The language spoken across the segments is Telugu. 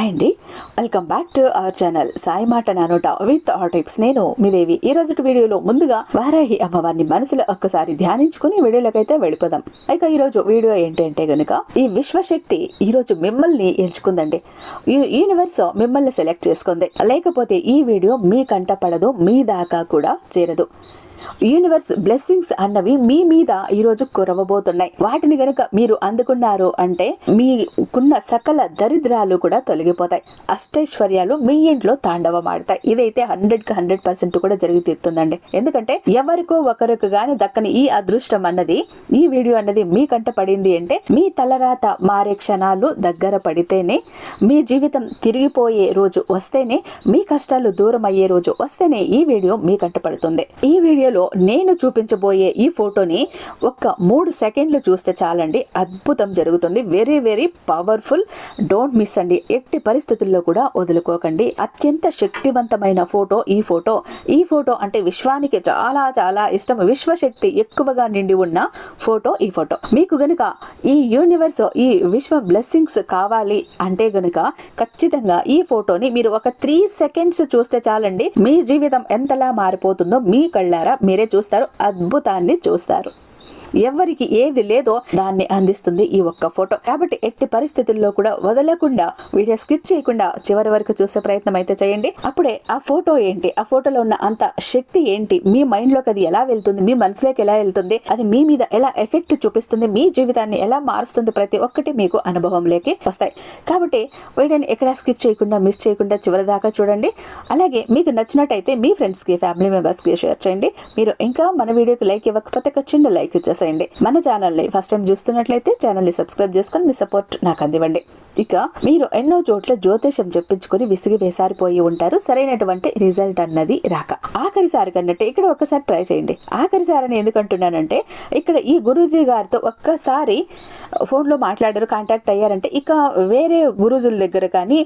హాయ్ అండి. Welcome back to our channel Sai మాట నానోట విత్ ఆర్ టిప్స్ నేను మీ దేవి. ఈ రోజు వీడియోలో ముందుగా వారాహి అమ్మవారిని మనసులో ఒక్కసారి ధ్యానించుకుని వీడియోలకైతే వెళ్ళిపోదాం. ఇక ఈరోజు వీడియో ఏంటంటే గనుక ఈ విశ్వశక్తి ఈరోజు మిమ్మల్ని ఎంచుకుందండి. యూనివర్స్ మిమ్మల్ని సెలెక్ట్ చేసుకుంది. లేకపోతే ఈ వీడియో మీ కంట పడదు మీ దాకా కూడా చేరదు. యూనివర్స్ బ్లెస్సింగ్స్ అన్నవి మీ మీద ఈరోజు కురవబోతున్నాయి. వాటిని కనుక మీరు అందుకున్నారు అంటే మీకున్న సకల దరిద్రాలు కూడా తొలగిపోతాయి. అష్టైశ్వర్యాలు మీ ఇంట్లో తాండవమాడతాయి ఇదైతే హండ్రెడ్కి హండ్రెడ్ పర్సెంట్ కూడా జరిగి తీరుతుందండి. ఎందుకంటే ఎవరికో ఒకరికి గాని దక్కని ఈ అదృష్టం అన్నది ఈ వీడియో అన్నది మీకంట పడింది అంటే మీ తలరాత మారే క్షణాలు దగ్గర పడితేనే మీ జీవితం తిరిగిపోయే రోజు వస్తేనే మీ కష్టాలు దూరం అయ్యే రోజు వస్తేనే ఈ వీడియో మీకంట పడుతుంది. ఈ వీడియోలో నేను చూపించబోయే ఈ ఫోటోని ఒక్క మూడు సెకండ్లు చూస్తే చాలండి. అద్భుతం జరుగుతుంది. Very very powerful. Don't miss అండి. ఎట్టి పరిస్థితుల్లో కూడా వదులుకోకండి. అత్యంత శక్తివంతమైన ఫోటో ఈ ఫోటో. ఈ ఫోటో అంటే విశ్వానికి చాలా చాలా ఇష్టం. విశ్వశక్తి ఎక్కువగా నిండి ఉన్న ఫోటో ఈ ఫోటో. మీకు గనుక ఈ యూనివర్స్ ఈ విశ్వ బ్లెస్సింగ్స్ కావాలి అంటే గనుక ఖచ్చితంగా ఈ ఫోటోని మీరు ఒక త్రీ సెకండ్స్ చూస్తే చాలండి. మీ జీవితం ఎంతలా మారిపోతుందో మీ కళ్ళారా మీరే చూస్తారు అద్భుతాన్ని చూస్తారు. ఎవరికి ఏది లేదో దాన్ని అందిస్తుంది ఈ ఒక్క ఫోటో. కాబట్టి ఎట్టి పరిస్థితుల్లో కూడా వదలకుండా వీడియో స్కిప్ చేయకుండా చివరి వరకు చూసే ప్రయత్నం అయితే చేయండి. అప్పుడే ఆ ఫోటో ఏంటి? ఆ ఫోటోలో ఉన్న అంత శక్తి ఏంటి? మీ మైండ్లోకి అది ఎలా వెళ్తుంది? మీ మనసులోకి ఎలా వెళ్తుంది? అది మీ మీద ఎలా ఎఫెక్ట్ చూపిస్తుంది? మీ జీవితాన్ని ఎలా మారుస్తుంది? ప్రతి ఒక్కటి మీకు అనుభవంలోకి వస్తాయి. కాబట్టి వీడియోని ఎక్కడ స్కిప్ చేయకుండా మిస్ చేయకుండా చివరి దాకా చూడండి. అలాగే మీకు నచ్చినట్టయితే మీ ఫ్రెండ్స్కి ఫ్యామిలీ మెంబర్స్కి షేర్ చేయండి. మీరు ఇంకా మన వీడియోకి లైక్ ఇవ్వకపోతే ఒక చిన్న లైక్ చేసేయండి. మన ఛానల్ని ఫస్ట్ టైం చూస్తున్నట్లయితే ఛానల్ని సబ్స్క్రైబ్ చేసుకొని మీ సపోర్ట్ నాకు అందివ్వండి. ఇక మీరు ఎన్నో చోట్ల జ్యోతిషం చెప్పించుకొని విసిగి వేసారిపోయి ఉంటారు. సరైనటువంటి రిజల్ట్ అన్నది రాక. ఆఖరిసారి కన్నట్టే ఇక్కడ ఒకసారి ట్రై చేయండి. ఆఖరిసారి అని ఎందుకంటున్నానంటే ఇక్కడ ఈ గురూజీ గారితో ఒక్కసారి ఫోన్లో మాట్లాడారు కాంటాక్ట్ అయ్యారంటే ఇక వేరే గురూజుల దగ్గర కానీ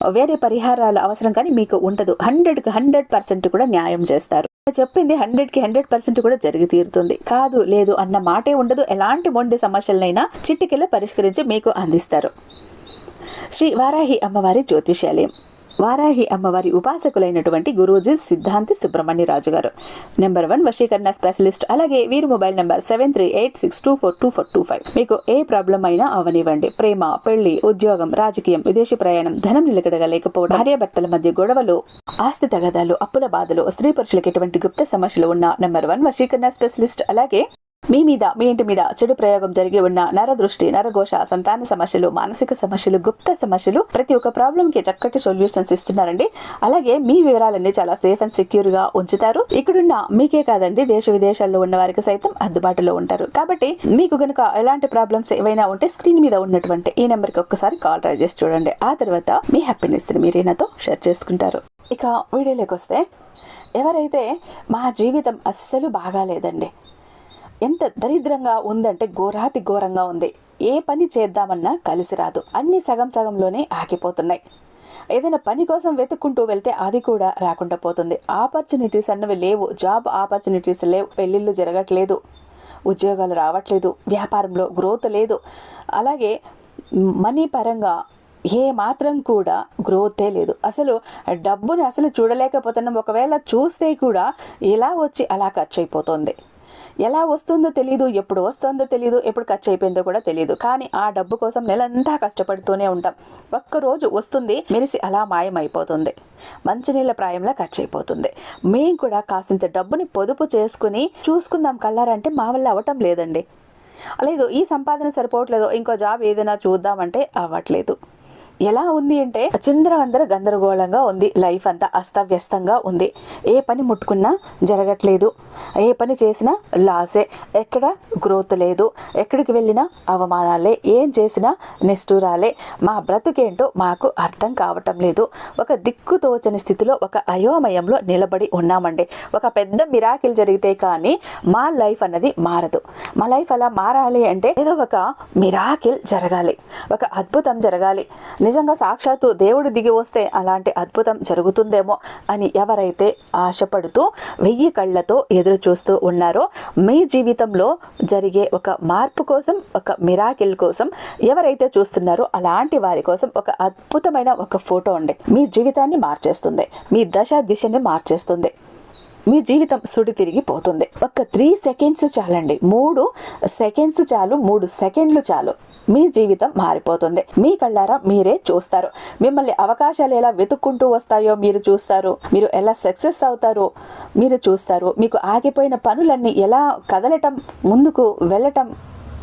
వేరే పరిహారాల అవసరం కానీ మీకు ఉండదు. హండ్రెడ్కి హండ్రెడ్ పర్సెంట్ కూడా న్యాయం చేస్తారు. చెప్పింది హండ్రెడ్కి హండ్రెడ్ పర్సెంట్ కూడా జరిగి తీరుతుంది. కాదు లేదు అన్న మాటే ఉండదు. ఎలాంటి మొండి సమస్యలనైనా చిట్టికెళ్ళ పరిష్కరించి మీకు అందిస్తారు. శ్రీ వారాహి అమ్మవారి జ్యోతిషాలయం వారాహి అమ్మవారి ఉపాసకులైనటువంటి గురూజీ సిద్ధాంతి సుబ్రహ్మణ్యరాజు గారు. నెంబర్ వన్ వశీకరణ స్పెషలిస్ట్ అలాగే వీరి mobile number seven three eight six two four two four two five మీకు ఏ ప్రాబ్లం అయినా అవనివ్వండి. ప్రేమ పెళ్ళి ఉద్యోగం రాజకీయం విదేశీ ప్రయాణం ధనం నిలకడగా లేకపోవడం భార్యాభర్తల మధ్య గొడవలు ఆస్తి తగాదాలు అప్పుల బాధలు స్త్రీ పురుషులకు ఎటువంటి గుప్త సమస్యలు ఉన్న నెంబర్ వన్ వశీకరణ స్పెషలిస్ట్ అలాగే మీ మీద మీ ఇంటి మీద చెడు ప్రయోగం జరిగి ఉన్న నరదృష్టి నరఘోష సంతాన సమస్యలు మానసిక సమస్యలు గుప్త సమస్యలు ప్రతి ఒక్క ప్రాబ్లం కి చక్కటి సొల్యూషన్స్ ఇస్తున్నారండి. అలాగే మీ వివరాలన్నీ చాలా సేఫ్ అండ్ సెక్యూర్గా ఉంచుతారు. ఇక్కడున్న మీకే కాదండి దేశ విదేశాల్లో ఉన్న వారికి సైతం అందుబాటులో ఉంటారు. కాబట్టి మీకు గనుక ఎలాంటి ప్రాబ్లమ్స్ ఏవైనా ఉంటే స్క్రీన్ మీద ఉన్నటువంటి ఈ నెంబర్కి ఒక్కసారి కాల్ ట్రై చేసి చూడండి. ఆ తర్వాత మీ హ్యాపీనెస్ని మీరు నాతో షేర్ చేసుకుంటారు. ఇక వీడియోలోకి వస్తే ఎవరైతే మా జీవితం అస్సలు బాగాలేదండి ఎంత దరిద్రంగా ఉందంటే ఘోరాతి ఘోరంగా ఉంది. ఏ పని చేద్దామన్నా కలిసి రాదు. అన్ని సగం సగంలోనే ఆగిపోతున్నాయి. ఏదైనా పని కోసం వెతుక్కుంటూ వెళ్తే అది కూడా రాకుండా పోతుంది. ఆపర్చునిటీస్ అన్నవి లేవు. జాబ్ ఆపర్చునిటీస్ లేవు. పెళ్ళిళ్ళు జరగట్లేదు. ఉద్యోగాలు రావట్లేదు. వ్యాపారంలో గ్రోత్ లేదు. అలాగే మనీ పరంగా ఏ మాత్రం కూడా గ్రోతే లేదు. అసలు డబ్బుని అసలు చూడలేకపోతున్నాం. ఒకవేళ చూస్తే కూడా ఇలా వచ్చి అలా ఖర్చు అయిపోతుంది. ఎలా వస్తుందో తెలియదు ఎప్పుడు వస్తుందో తెలియదు ఎప్పుడు ఖర్చు అయిపోయిందో కూడా తెలియదు కానీ ఆ డబ్బు కోసం నెలంతా కష్టపడుతూనే ఉంటాం. ఒక్కరోజు వస్తుంది మెరిసి అలా మాయమైపోతుంది. మంచినీళ్ళ ప్రాయంలో ఖర్చు అయిపోతుంది మేము కూడా కాసింత డబ్బుని పొదుపు చేసుకుని చూసుకుందాం కళ్ళారంటే మా వల్ల అవ్వటం లేదండి. లేదు ఈ సంపాదన సరిపోవట్లేదు ఇంకో జాబ్ ఏదైనా చూద్దామంటే అవ్వట్లేదు. ఎలా ఉంది అంటే చిందరవందర గందరగోళంగా ఉంది. లైఫ్ అంతా అస్తవ్యస్తంగా ఉంది. ఏ పని ముట్టుకున్నా జరగట్లేదు. ఏ పని చేసినా లాసే. ఎక్కడ గ్రోత్ లేదు ఎక్కడికి వెళ్ళినా అవమానాలే. ఏం చేసినా నిష్ఠూరాలే. మా బ్రతుకేంటో మాకు అర్థం కావటం లేదు. ఒక దిక్కుతోచని స్థితిలో ఒక అయోమయంలో నిలబడి ఉన్నామండి. ఒక పెద్ద మిరాకిల్ జరిగితే కానీ మా లైఫ్ అన్నది మారదు. మా లైఫ్ అలా మారాలి అంటే ఏదో ఒక మిరాకిల్ జరగాలి. ఒక అద్భుతం జరగాలి. నిజంగా సాక్షాత్తు దేవుడు దిగి వస్తే అలాంటి అద్భుతం జరుగుతుందేమో అని ఎవరైతే ఆశపడుతూ వెయ్యి కళ్ళతో ఎదురు చూస్తూ ఉన్నారో మీ జీవితంలో జరిగే ఒక మార్పు కోసం ఒక మిరాకిల్ కోసం ఎవరైతే చూస్తున్నారో అలాంటి వారి కోసం ఒక అద్భుతమైన ఒక ఫోటో ఉండే మీ జీవితాన్ని మార్చేస్తుంది. మీ దశ దిశని మార్చేస్తుంది. మీ జీవితం సుడి తిరిగి పోతుంది. ఒక త్రీ సెకండ్స్ చాలండి. మూడు సెకండ్స్ చాలు మూడు సెకండ్లు చాలు. మీ జీవితం మారిపోతుంది. మీ కళ్ళారా మీరే చూస్తారు. మిమ్మల్ని అవకాశాలు ఎలా వెతుక్కుంటూ వస్తాయో మీరు చూస్తారు. మీరు ఎలా సక్సెస్ అవుతారో మీరు చూస్తారు. మీకు ఆగిపోయిన పనులన్నీ ఎలా కదలటం ముందుకు వెళ్ళటం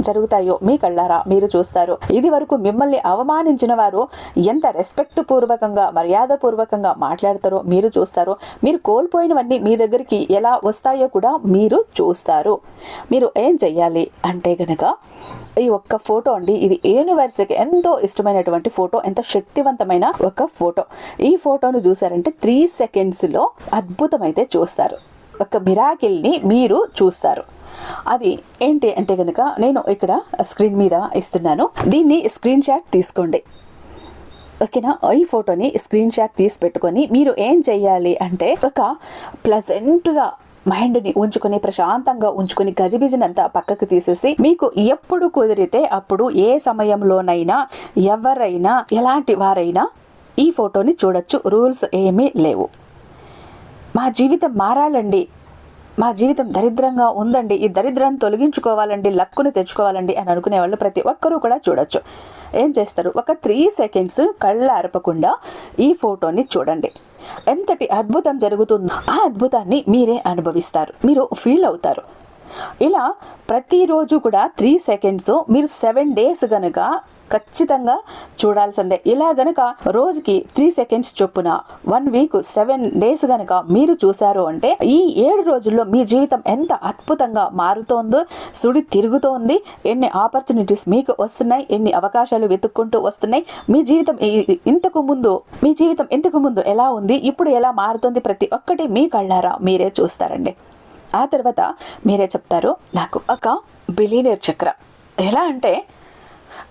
జరుగుతాయో మీ కళ్ళారా మీరు చూస్తారు. ఇది వరకు మిమ్మల్ని అవమానించిన వారు ఎంత రెస్పెక్ట్ పూర్వకంగా మర్యాద పూర్వకంగా మాట్లాడతారో మీరు చూస్తారు. మీరు కోల్పోయినవన్నీ మీ దగ్గరికి ఎలా వస్తాయో కూడా మీరు చూస్తారు. మీరు ఏం చెయ్యాలి? అంటే గనక ఈ ఒక్క ఫోటో అండి ఇది యూనివర్స్కి ఎంతో ఇష్టమైనటువంటి ఫోటో ఎంత శక్తివంతమైన ఒక ఫోటో. ఈ ఫోటోను చూసారంటే త్రీ సెకండ్స్లో అద్భుతమైతే చూస్తారు. ఒక మిరాకిల్ని మీరు చూస్తారు. అది ఏంటి అంటే కనుక నేను ఇక్కడ స్క్రీన్ మీద ఇస్తున్నాను. దీన్ని స్క్రీన్ షాట్ తీసుకోండి. ఓకేనా? ఈ ఫోటోని స్క్రీన్ షాట్ తీసి పెట్టుకొని మీరు ఏం చెయ్యాలి అంటే ఒక ప్లజెంట్గా మైండ్ని ఉంచుకొని ప్రశాంతంగా ఉంచుకొని గజిబిజినంతా పక్కకు తీసేసి మీకు ఎప్పుడు కుదిరితే అప్పుడు ఏ సమయంలోనైనా ఎవరైనా ఎలాంటి వారైనా ఈ ఫోటోని చూడొచ్చు. రూల్స్ ఏమీ లేవు. మా జీవితం మారాలండి. మా జీవితం దరిద్రంగా ఉందండి. ఈ దరిద్రాన్ని తొలగించుకోవాలండి లక్కుని తెచ్చుకోవాలండి అని అనుకునే వాళ్ళు ప్రతి ఒక్కరూ కూడా చూడొచ్చు. ఏం చేస్తారు? ఒక త్రీ సెకండ్స్ కళ్ళ అరపకుండా ఈ ఫోటోని చూడండి. ఎంతటి అద్భుతం జరుగుతుందో ఆ అద్భుతాన్ని మీరే అనుభవిస్తారు. మీరు ఫీల్ అవుతారు. ఇలా ప్రతిరోజు కూడా త్రీ సెకండ్స్ మీరు సెవెన్ డేస్ కనుక ఖచ్చితంగా చూడాల్సిందే. ఇలా గనక రోజుకి త్రీ సెకండ్స్ చొప్పున వన్ వీక్ సెవెన్ డేస్ గనక మీరు చూశారు అంటే ఈ ఏడు రోజుల్లో మీ జీవితం ఎంత అద్భుతంగా మారుతోందో సుడి తిరుగుతోంది. ఎన్ని ఆపర్చునిటీస్ మీకు వస్తున్నాయి ఎన్ని అవకాశాలు వెతుక్కుంటూ వస్తున్నాయి. మీ జీవితం ఇంతకు ముందు మీ జీవితం ఇంతకు ముందు ఎలా ఉంది ఇప్పుడు ఎలా మారుతుంది ప్రతి ఒక్కటి మీ కళ్ళారా మీరే చూస్తారండి. ఆ తర్వాత మీరే చెప్తారు నాకు ఒక బిలీనియర్ చక్ర. ఎలా అంటే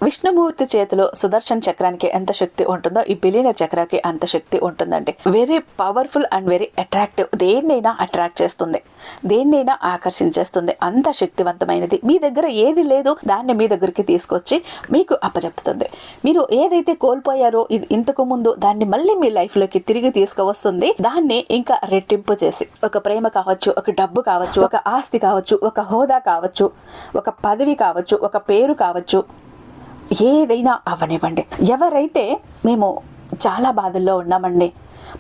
విష్ణుమూర్తి చేతిలో సుదర్శన్ చక్రానికి ఎంత శక్తి ఉంటుందో ఈ బిలియనర్ చక్రాకి అంత శక్తి ఉంటుందండి. Very powerful and very attractive. దేన్నైనా అట్రాక్ట్ చేస్తుంది. దేన్నైనా ఆకర్షించేస్తుంది. అంత శక్తివంతమైనది. మీ దగ్గర ఏది లేదు దాన్ని మీ దగ్గరికి తీసుకొచ్చి మీకు అప్పచెప్తుంది మీరు ఏదైతే కోల్పోయారో ఇది ఇంతకు ముందు దాన్ని మళ్ళీ మీ లైఫ్లోకి తిరిగి తీసుకువస్తుంది దాన్ని ఇంకా రెట్టింపు చేసి. ఒక ప్రేమ కావచ్చు ఒక డబ్బు కావచ్చు ఒక ఆస్తి కావచ్చు ఒక హోదా కావచ్చు ఒక పదవి కావచ్చు ఒక పేరు కావచ్చు ఏదైనా అవనివ్వండి. ఎవరైతే మేము చాలా బాధల్లో ఉన్నామండి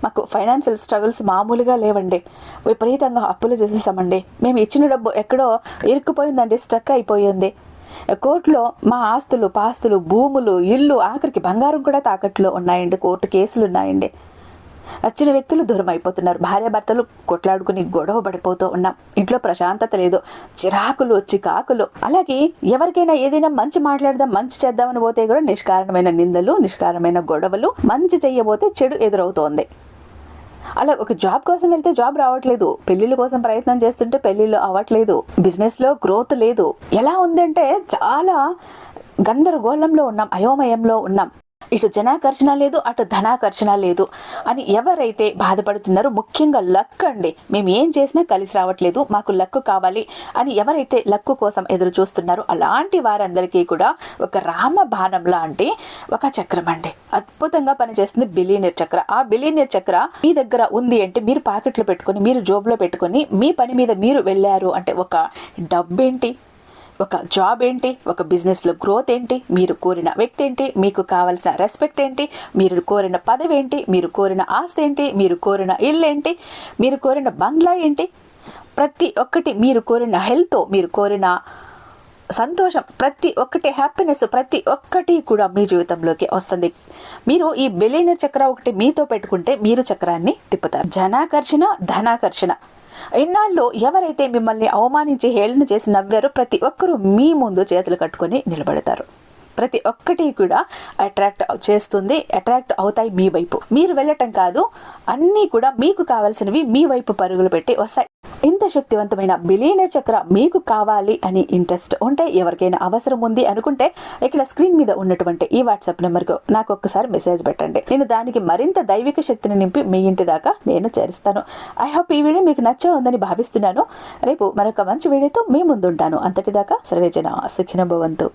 మాకు ఫైనాన్షియల్ స్ట్రగుల్స్ మామూలుగా లేవండి విపరీతంగా అప్పులు చేసేసామండి మేము ఇచ్చిన డబ్బు ఎక్కడో ఇరుక్కుపోయిందండి స్ట్రక్ అయిపోయింది. కోర్టులో మా ఆస్తులు పాస్తులు భూములు ఇల్లు ఆఖరికి బంగారం కూడా తాకట్లో ఉన్నాయండి కోర్టు కేసులు ఉన్నాయండి వచ్చిన వ్యక్తులు దూరం అయిపోతున్నారు. భార్యాభర్తలు కొట్లాడుకుని గొడవ పడిపోతూ ఉన్నాం. ఇంట్లో ప్రశాంతత లేదు. చిరాకులు చికాకులు. అలాగే ఎవరికైనా ఏదైనా మంచి మాట్లాడదాం మంచి చేద్దామని పోతే కూడా నిష్కారణమైన నిందలు నిష్కారణమైన గొడవలు మంచి చెయ్యబోతే చెడు ఎదురవుతోంది. అలా ఒక జాబ్ కోసం వెళ్తే జాబ్ రావట్లేదు. పెళ్ళిళ్ళ కోసం ప్రయత్నం చేస్తుంటే పెళ్ళిళ్ళు అవ్వట్లేదు. బిజినెస్లో గ్రోత్ లేదు. ఎలా ఉందంటే చాలా గందరగోళంలో ఉన్నాం. అయోమయంలో ఉన్నాం. ఇటు జనాకర్షణ లేదు అటు ధనాకర్షణ లేదు అని ఎవరైతే బాధపడుతున్నారో ముఖ్యంగా లక్ అండి. మేము ఏం చేసినా కలిసి రావట్లేదు మాకు లక్కు కావాలి అని ఎవరైతే లక్కు కోసం ఎదురు చూస్తున్నారో అలాంటి వారందరికీ కూడా ఒక రామ బాణం లాంటి ఒక చక్రం అండి. అద్భుతంగా పనిచేస్తుంది బిలీనియర్ చక్ర. ఆ బిలీనియర్ చక్ర మీ దగ్గర ఉంది అంటే మీరు పాకెట్లో పెట్టుకొని మీరు జోబులో పెట్టుకొని మీ పని మీద మీరు వెళ్ళారు అంటే ఒక డబ్బేంటి? ఒక జాబ్ ఏంటి? ఒక బిజినెస్లో గ్రోత్ ఏంటి? మీరు కోరిన వ్యక్తి ఏంటి? మీకు కావలసిన రెస్పెక్ట్ ఏంటి? మీరు కోరిన పదవి ఏంటి? మీరు కోరిన ఆస్తి ఏంటి? మీరు కోరిన ఇల్లు ఏంటి? మీరు కోరిన బంగ్లా ఏంటి? ప్రతి ఒక్కటి మీరు కోరిన హెల్త్ మీరు కోరిన సంతోషం ప్రతి ఒక్కటి హ్యాపీనెస్ ప్రతి ఒక్కటి కూడా మీ జీవితంలోకి వస్తుంది. మీరు ఈ బిలియనర్ చక్ర ఒకటి మీతో పెట్టుకుంటే మీరు చక్రాన్ని తిప్పుతారు. జనాకర్షణ ధనాకర్షణ. ఇన్నాళ్ళు ఎవరైతే మిమ్మల్ని అవమానించి హేళన చేసి నవ్వారో ప్రతి ఒక్కరూ మీ ముందు చేతులు కట్టుకొని నిలబడతారు. ప్రతి ఒక్కటి కూడా అట్రాక్ట్ చేస్తుంది అట్రాక్ట్ అవుతాయి మీ వైపు. మీరు వెళ్ళటం కాదు అన్నీ కూడా మీకు కావాల్సినవి మీ వైపు పరుగులు పెట్టి వస్తాయి. ఇంత శక్తివంతమైన బిలియనర్ చక్ర మీకు కావాలి అని ఇంట్రెస్ట్ ఉంటే ఎవరికైనా అవసరం ఉంది అనుకుంటే ఇక్కడ స్క్రీన్ మీద ఉన్నటువంటి ఈ వాట్సాప్ నెంబర్కు నాకు ఒక్కసారి మెసేజ్ పెట్టండి. నేను దానికి మరింత దైవిక శక్తిని నింపి మీ ఇంటి దాకా నేను చేరుస్తాను. ఐ హోప్ ఈ వీడియో మీకు నచ్చే ఉందని భావిస్తున్నాను. రేపు మరొక మంచి వీడియోతో మీ ముందుంటాను. అంతటిదాకా సర్వేజన సుఖినభవంతు